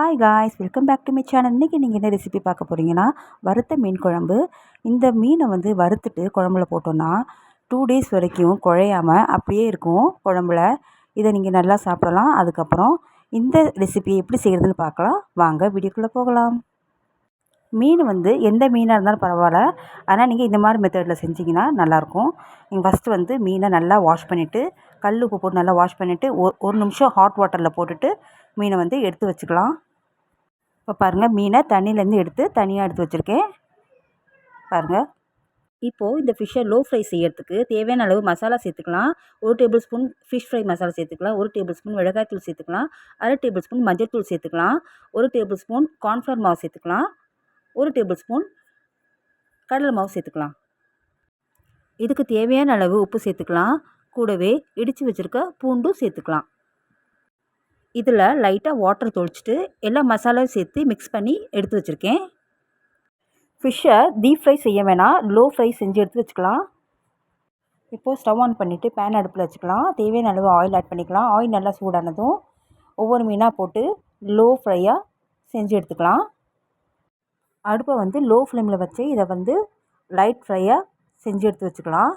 Hi guys welcome back to my channel இன்றைக்கி நீங்கள் என்ன ரெசிபி பார்க்க போகிறீங்கன்னா வறுத்த மீன் குழம்பு. இந்த மீனை வந்து வறுத்துட்டு குழம்புல போட்டோன்னா டூ டேஸ் வரைக்கும் குழையாமல் அப்படியே இருக்கும் குழம்புல. இதை நீங்கள் நல்லா சாப்பிடலாம். அதுக்கப்புறம் இந்த ரெசிபியை எப்படி செய்கிறதுன்னு பார்க்கலாம். வாங்க வீடியோக்குள்ளே போகலாம். மீன் வந்து எந்த மீனாக இருந்தாலும் பரவாயில்ல. ஆனால் நீங்கள் இந்த மாதிரி மெத்தடில் செஞ்சிங்கன்னா நல்லாயிருக்கும். நீங்கள் ஃபஸ்ட்டு வந்து மீனை நல்லா வாஷ் பண்ணிவிட்டு கல் உப்பு போட்டு நல்லா வாஷ் பண்ணிவிட்டு ஒரு ஒரு நிமிஷம் ஹாட் வாட்டரில் போட்டுட்டு மீனை வந்து எடுத்து வச்சுக்கலாம். இப்போ பாருங்கள் மீனை தண்ணியிலேருந்து எடுத்து தனியாக எடுத்து வச்சுருக்கேன். பாருங்கள் இப்போது இந்த ஃபிஷ்ஷை லோ ஃப்ரை செய்யறதுக்கு தேவையான அளவு மசாலா சேர்த்துக்கலாம். ஒரு tablespoon fish fry masala சேர்த்துக்கலாம். ஒரு டேபிள் ஸ்பூன் மிளகாய்த்தூள் சேர்த்துக்கலாம். அரை டேபிள் ஸ்பூன் மஞ்சள் தூள் சேர்த்துக்கலாம். ஒரு டேபிள் ஸ்பூன் கார்ன்ஃப்ளவர் மாவு சேர்த்துக்கலாம். ஒரு டேபிள் ஸ்பூன் கடலை மாவு சேர்த்துக்கலாம். இதுக்கு தேவையான அளவு உப்பு சேர்த்துக்கலாம். கூடவே இடித்து வச்சுருக்க பூண்டும் சேர்த்துக்கலாம். இதில் லைட்டாக வாட்டர் தொளிச்சிட்டு எல்லா மசாலாவும் சேர்த்து மிக்ஸ் பண்ணி எடுத்து வச்சுருக்கேன். ஃபிஷ்ஷை டீப் ஃப்ரை செய்ய வேணாம் லோ ஃப்ரை செஞ்சு எடுத்து வச்சுக்கலாம். இப்போது ஸ்டவ் ஆன் பண்ணிவிட்டு பேன் அடுப்பில் வச்சுக்கலாம். தேவையான அளவு ஆயில் ஆட் பண்ணிக்கலாம். ஆயில் நல்லா சூடானதும் ஒவ்வொரு மீனாக போட்டு லோ ஃப்ரையாக செஞ்சு எடுத்துக்கலாம். அடுப்பை வந்து லோ ஃப்ளேமில் வச்சு இதை வந்து லைட் ஃப்ரையாக செஞ்சு எடுத்து வச்சுக்கலாம்.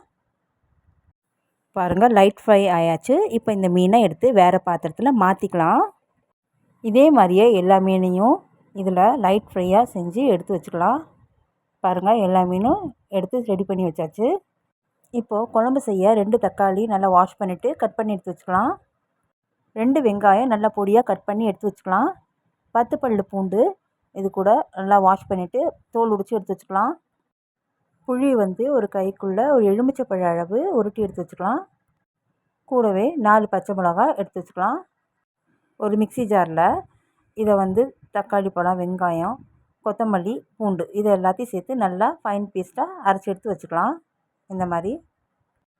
பாருங்கள் லைட் ஃப்ரை ஆயாச்சு. இப்போ இந்த மீனை எடுத்து வேறு பாத்திரத்தில் மாற்றிக்கலாம் இதே மாதிரியே எல்லா மீனையும் இதில் லைட் ஃப்ரையாக செஞ்சு எடுத்து வச்சுக்கலாம். பாருங்கள் எல்லா மீனும் எடுத்து ரெடி பண்ணி வச்சாச்சு. இப்போது குழம்பு செய்ய ரெண்டு தக்காளி நல்லா வாஷ் பண்ணிவிட்டு கட் பண்ணி எடுத்து வச்சுக்கலாம். ரெண்டு வெங்காயம் நல்லா பொடியாக கட் பண்ணி எடுத்து வச்சுக்கலாம். பத்து பல் பூண்டு இது கூட நல்லா வாஷ் பண்ணிவிட்டு தோல் உரித்து எடுத்து வச்சுக்கலாம். புளி வந்து ஒரு கைக்குள்ளே ஒரு எலுமிச்சப்பழ அளவு உருட்டி எடுத்து வச்சுக்கலாம். கூடவே நாலு பச்சை மிளகா எடுத்து வச்சுக்கலாம். ஒரு மிக்சி ஜாரில் இதை வந்து தக்காளி பழம் வெங்காயம் கொத்தமல்லி பூண்டு இது எல்லாத்தையும் சேர்த்து நல்லா ஃபைன் பீஸ்ட்டாக அரைச்சி எடுத்து வச்சுக்கலாம். இந்த மாதிரி.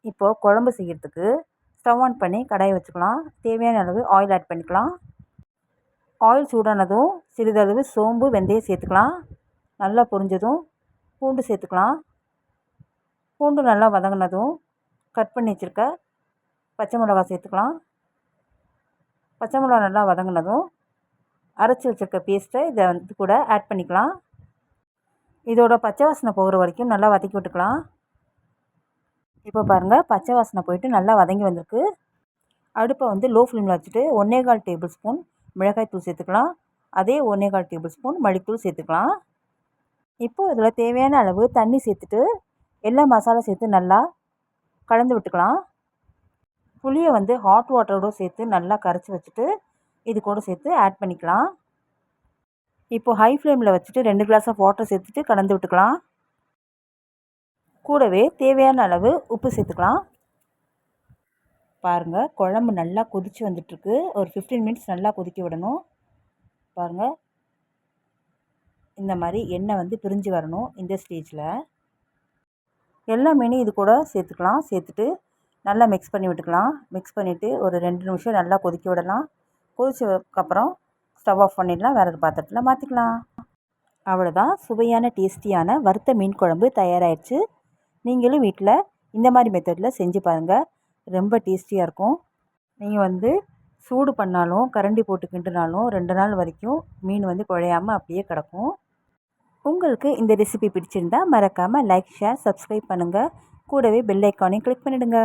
இப்போது குழம்பு செய்கிறதுக்கு ஸ்டவ் ஆன் பண்ணி கடாயை வச்சுக்கலாம். தேவையான அளவு ஆயில் ஆட் பண்ணிக்கலாம். ஆயில் சூடானதும் சிறிதளவு சோம்பு வெந்தயம் சேர்த்துக்கலாம். நல்லா பொரிஞ்சதும் பூண்டு சேர்த்துக்கலாம். பூண்டு நல்லா வதங்கினதும் கட் பண்ணி வச்சுருக்க பச்சை மிளகா சேர்த்துக்கலாம். பச்சை மிளகா நல்லா வதங்கினதும் அரைச்சி வச்சுருக்க பேஸ்ட்டை இதை வந்து கூட ஆட் பண்ணிக்கலாம். இதோட பச்சை வாசனை போகிற வரைக்கும் நல்லா வதக்கி விட்டுக்கலாம். இப்போ பாருங்கள் பச்சை வாசனை போயிட்டு நல்லா வதங்கி வந்திருக்கு. அடுப்பை வந்து லோ ஃப்ளேமில் வச்சுட்டு ஒன்றே கால் டேபிள் ஸ்பூன் மிளகாய்த்தூள் சேர்த்துக்கலாம். அதே ஒன்றே கால் டேபிள் ஸ்பூன் மல்லித்தூள் சேர்த்துக்கலாம். இப்போது இதில் தேவையான அளவு தண்ணி சேர்த்துட்டு எல்லா மசாலா சேர்த்து நல்லா கலந்து விட்டுக்கலாம். புளியை வந்து ஹாட் வாட்டரோடு சேர்த்து நல்லா கரைச்சி வச்சுட்டு இது கூட சேர்த்து ஆட் பண்ணிக்கலாம். இப்போது ஹை ஃப்ளேமில் வச்சுட்டு ரெண்டு கிளாஸ் ஆஃப் வாட்டர் சேர்த்துட்டு கலந்து விட்டுக்கலாம். கூடவே தேவையான அளவு உப்பு சேர்த்துக்கலாம். பாருங்கள் குழம்பு நல்லா கொதித்து வந்துட்டுருக்கு. ஒரு ஃபிஃப்டீன் மினிட்ஸ் நல்லா கொதிக்க விடணும். பாருங்கள் இந்த மாதிரி எண்ணெய் வந்து பிரிஞ்சு வரணும் இந்த ஸ்டேஜில் எல்லா மீனையும் இது கூட சேர்த்துக்கலாம். சேர்த்துட்டு நல்லா மிக்ஸ் பண்ணி விட்டுக்கலாம். மிக்ஸ் பண்ணிவிட்டு ஒரு ரெண்டு நிமிஷம் நல்லா கொதிக்க விடலாம். கொதிச்சதுக்கப்புறம் ஸ்டவ் ஆஃப் பண்ணிடலாம். வேறு ஒரு பாத்திரத்தில் மாற்றிக்கலாம் அவ்வளோதான் சுவையான டேஸ்டியான வறுத்த மீன் குழம்பு தயாராகிடுச்சு நீங்களும் வீட்டில் இந்த மாதிரி மெத்தடில் செஞ்சு பாருங்கள் ரொம்ப டேஸ்டியாக இருக்கும். நீங்கள் வந்து சூடு பண்ணாலும் கரண்டி போட்டு கிண்டுனாலும் ரெண்டு நாள் வரைக்கும் மீன் வந்து குழையாமல் அப்படியே கிடக்கும். உங்களுக்கு இந்த ரெசிபி பிடிச்சிருந்தா மறக்காமல் லைக் ஷேர் சப்ஸ்கிரைப் பண்ணுங்கள் கூடவே பெல் ஐக்கானையும் கிளிக் பண்ணிவிடுங்க